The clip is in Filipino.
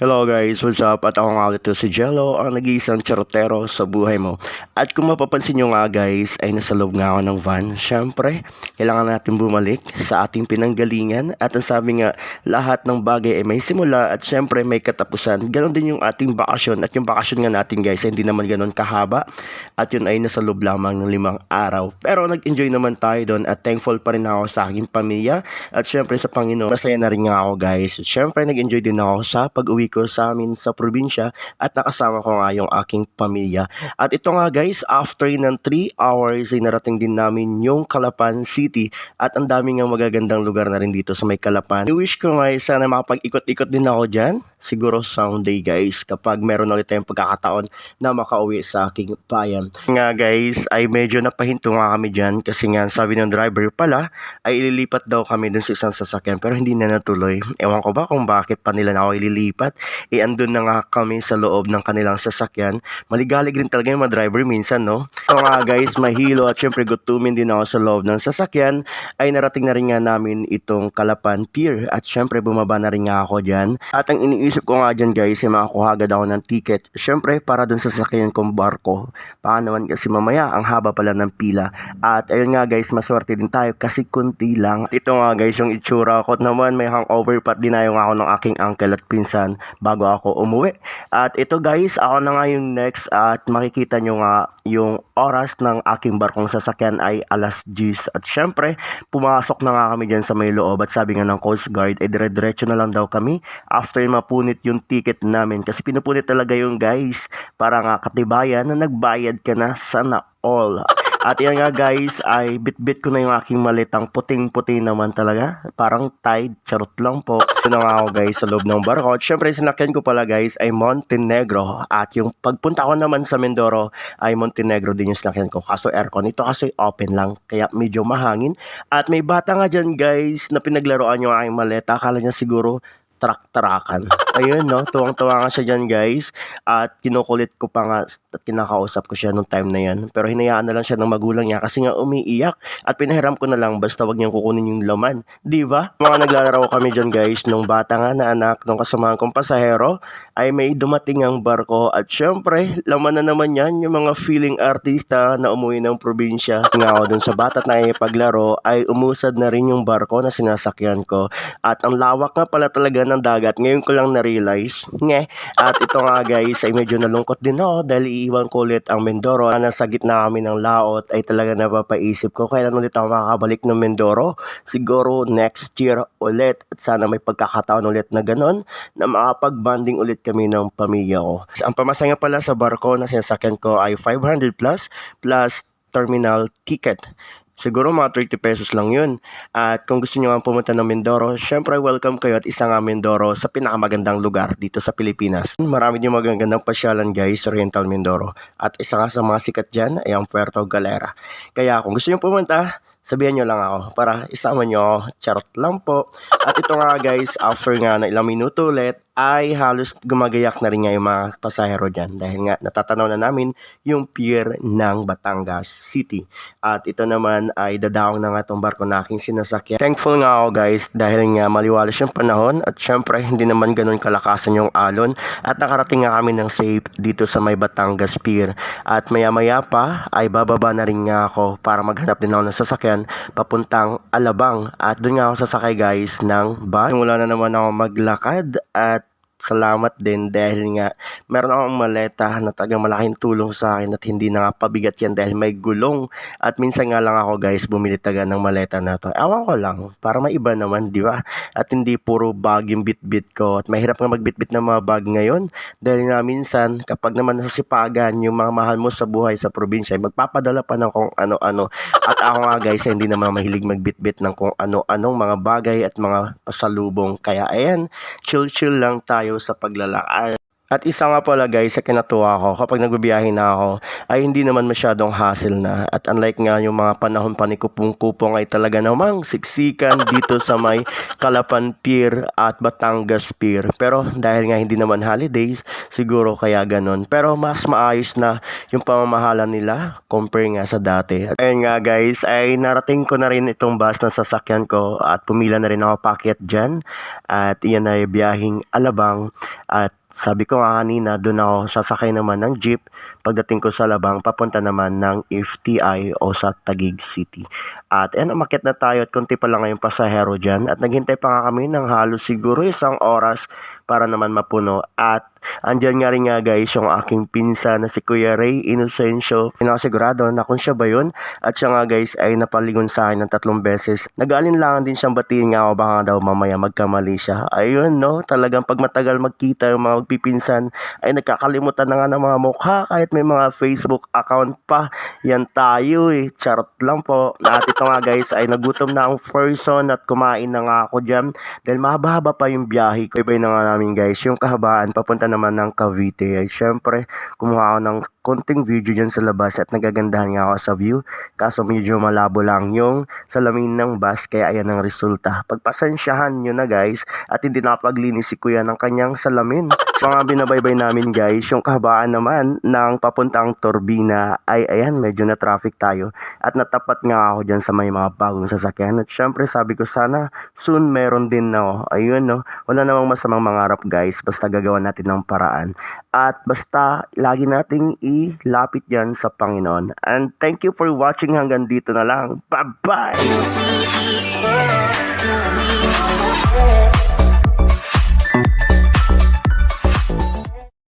Hello guys, what's up? At ako nga ulit to si Jello, ang nag-iisang charotero sa buhay mo. At kung mapapansin nyo nga guys, ay nasa loob nga ako ng van. Siyempre, kailangan natin bumalik sa ating pinanggalingan. At ang sabi nga, lahat ng bagay ay may simula at siyempre may katapusan. Ganon din yung ating bakasyon. At yung bakasyon nga natin guys, ay hindi naman ganon kahaba. At yun ay nasa loob lamang ng limang araw. Pero nag-enjoy naman tayo doon at thankful pa rin ako sa aking pamilya. At siyempre sa Panginoon, masaya na rin nga ako guys. At siyempre nag-enjoy din ako sa pag-uwi ko sa amin sa probinsya at nakasama ko nga yung aking pamilya. At ito nga guys, after ng 3 hours ay narating din namin yung Calapan City at ang daming nga magagandang lugar na rin dito sa may Calapan. I wish ko nga eh, sana makapag-ikot-ikot din ako dyan. Siguro someday guys kapag meron ulit tayong pagkakataon na makauwi sa aking bayan. Nga guys ay medyo napahinto nga kami dyan kasi nga sabi ng driver pala ay ililipat daw kami dun sa isang sasakyan pero hindi na natuloy. Ewan ko ba kung bakit pa nila na ako ililipat. E andun na nga kami sa loob ng kanilang sasakyan. Maligalig rin talaga yung mga driver minsan no. So nga guys mahilo at syempre gutumin din ako sa loob ng sasakyan ay narating na rin nga namin itong Kalapan Pier at syempre bumaba na rin nga ako dyan. At ang iniisip ko nga dyan guys ay makakuha agad ako ng ticket. Syempre para dun sa sasakyan kong barko. Paano naman kasi mamaya ang haba pala ng pila. At ayun nga guys maswerte din tayo kasi kunti lang. At ito nga guys yung itsura ko naman may hangover pat dinayong ako ng aking uncle at pinsan bago ako umuwi. At ito guys ako na nga yung next at makikita nyo nga yung oras ng aking barkong sasakyan ay alas 10 at syempre pumasok na nga kami dyan sa may loob at sabi nga ng Coast Guard ay dire-diretso na lang daw kami after mapunit yung ticket namin kasi pinupunit talaga yung guys para nga katibayan na nagbayad ka na sana all. At yan nga guys ay bit-bit ko na yung aking malitang puting-puti naman talaga. Parang tide, charot lang po. Ito na nga ako guys sa loob ng barko. At syempre sinakyan ko pala guys ay Montenegro. At yung pagpunta ko naman sa Mindoro ay Montenegro din yung sinakyan ko. Kaso aircon. Ito kasi open lang. Kaya medyo mahangin. At may bata nga dyan guys na pinaglaruan yung aking maleta. Akala niya siguro trak-trakan. Ayun, no? Tuwang-tuwa nga siya dyan, guys. At kinukulit ko pa nga at kinakausap ko siya nung time na yan. Pero hinayaan na lang siya ng magulang niya kasi nga umiiyak. At pinahiram ko na lang basta wag niyang kukunin yung laman. Di ba? Mga naglalaro kami dyan, guys. Nung bata nga na anak nung kasamahan kong pasahero ay may dumating ang barko. At syempre, laman na naman yan yung mga feeling artista na umuwi ng probinsya. Nga ako dun sa bata na ipaglaro ay umusad na rin yung barko na sinasakyan ko. At ang lawak nga pala talaga ng dagat. Ngayon ko lang na-realize. Nge. At ito nga guys ay medyo nalungkot din ako dahil iiwan ko ulit ang Mindoro. Na nasa gitna kami ng laot ay talaga napapaisip ko kailan ulit ako makakabalik ng Mindoro. Siguro next year ulit. At sana may pagkakataon ulit na ganon na makapag-banding ulit kami ng pamilya ko. Ang pamasaya pala sa barko na sinasakyan ko ay 500 plus plus terminal ticket. Siguro mga 30 pesos lang yun. At kung gusto nyo nga pumunta ng Mindoro, syempre welcome kayo at isa nga Mindoro sa pinakamagandang lugar dito sa Pilipinas. Marami din magagandang pasyalan guys sa Oriental Mindoro. At isa nga sa mga sikat dyan ay ang Puerto Galera. Kaya kung gusto nyo pumunta, sabihan nyo lang ako para isama nyo. Charot lang po. At ito nga guys, after nga na ilang minuto ulit, ay halos gumagayak na rin nga yung mga pasahero dyan dahil nga natatanaw na namin yung pier ng Batangas City. At ito naman ay dadaong na nga itong barko na aking sinasakyan. Thankful nga ako guys dahil nga maliwalas yung panahon at syempre hindi naman ganun kalakasan yung alon at nakarating nga kami ng safe dito sa may Batangas Pier. At maya maya pa ay bababa na rin nga ako para maghanap din ako ng sasakyan papuntang Alabang at doon nga ako sasakay guys ng bus. Wala na naman ako maglakad at salamat din dahil nga meron akong maleta na tagang malaking tulong sa akin at hindi na nga pabigat yan dahil may gulong. At minsan nga lang ako guys bumili taga ng maleta na to. Awan ko lang para maiba naman di ba? At hindi puro bag yung bit-bit ko. At mahirap nga magbit-bit ng mga bag ngayon dahil nga minsan kapag naman nasipagan yung mga mahal mo sa buhay sa probinsya magpapadala pa ng kung ano-ano. At ako nga guys hindi naman mahilig magbit-bit ng kung ano-anong mga bagay at mga pasalubong. Kaya ayan chill-chill lang tayo sa paglalakad. At isa nga pala guys sa kinatuwa ko kapag nagbibiyahe na ako ay hindi naman masyadong hassle na at unlike nga yung mga panahon pa ni Kupong-Kupong ay talaga namang siksikan dito sa may Calapan Pier at Batangas Pier. Pero dahil nga hindi naman holidays siguro kaya ganun. Pero mas maayos na yung pamamahala nila compare nga sa dati. At ayun nga guys ay narating ko na rin itong bus na sasakyan ko at pumila na rin ako packet dyan. At iyan ay biyahing Alabang at sabi ko nga kanina, doon ako sasakay naman ng jeep pagdating ko sa Labang, papunta naman ng FTI o sa Taguig City. At ayan, umakit na tayo at konti pa lang ngayong pasahero dyan. At naghintay pa nga kami ng halos siguro isang oras para naman mapuno. At andyan nga rin nga guys yung aking pinsa na si Kuya Ray Inocencio. Pinakasigurado na kung siya ba yun. At siya nga guys ay napaligon sa akin ng tatlong beses. Nag-aalinlangan din siyang batiin nga ako baka daw mamaya magkamali siya. Ayun no, talagang pag matagal magkita yung mga magpipinsan ay nagkakalimutan na nga ng mga mukha kahit may mga Facebook account pa. Yan tayo eh. Charot lang po. At ito nga guys ay nagutom na ang person at kumain na nga ako dyan. Dahil mahaba-haba pa yung biyahe ko. Iba na nga namin guys. Yung kahabaan papunta naman ng Cavite. Ay syempre kumuha ako ng konting video dyan sa labas at nagagandahan nga ako sa view. Kaso medyo malabo lang yung salamin ng bus kaya ayan ang resulta. Pagpasensyahan nyo na guys at hindi nakapaglinis si kuya ng kanyang salamin. So nga binabaybay namin guys, yung kahabaan naman ng papuntang Torbina ay ayan medyo na traffic tayo at natapat nga ako dyan sa may mga bagong sasakyan at syempre sabi ko sana soon meron din na oh. ayun no wala namang masamang mangarap guys basta gagawa natin ng paraan at basta lagi nating ilapit yan sa Panginoon. And thank you for watching hanggang dito na lang. Bye bye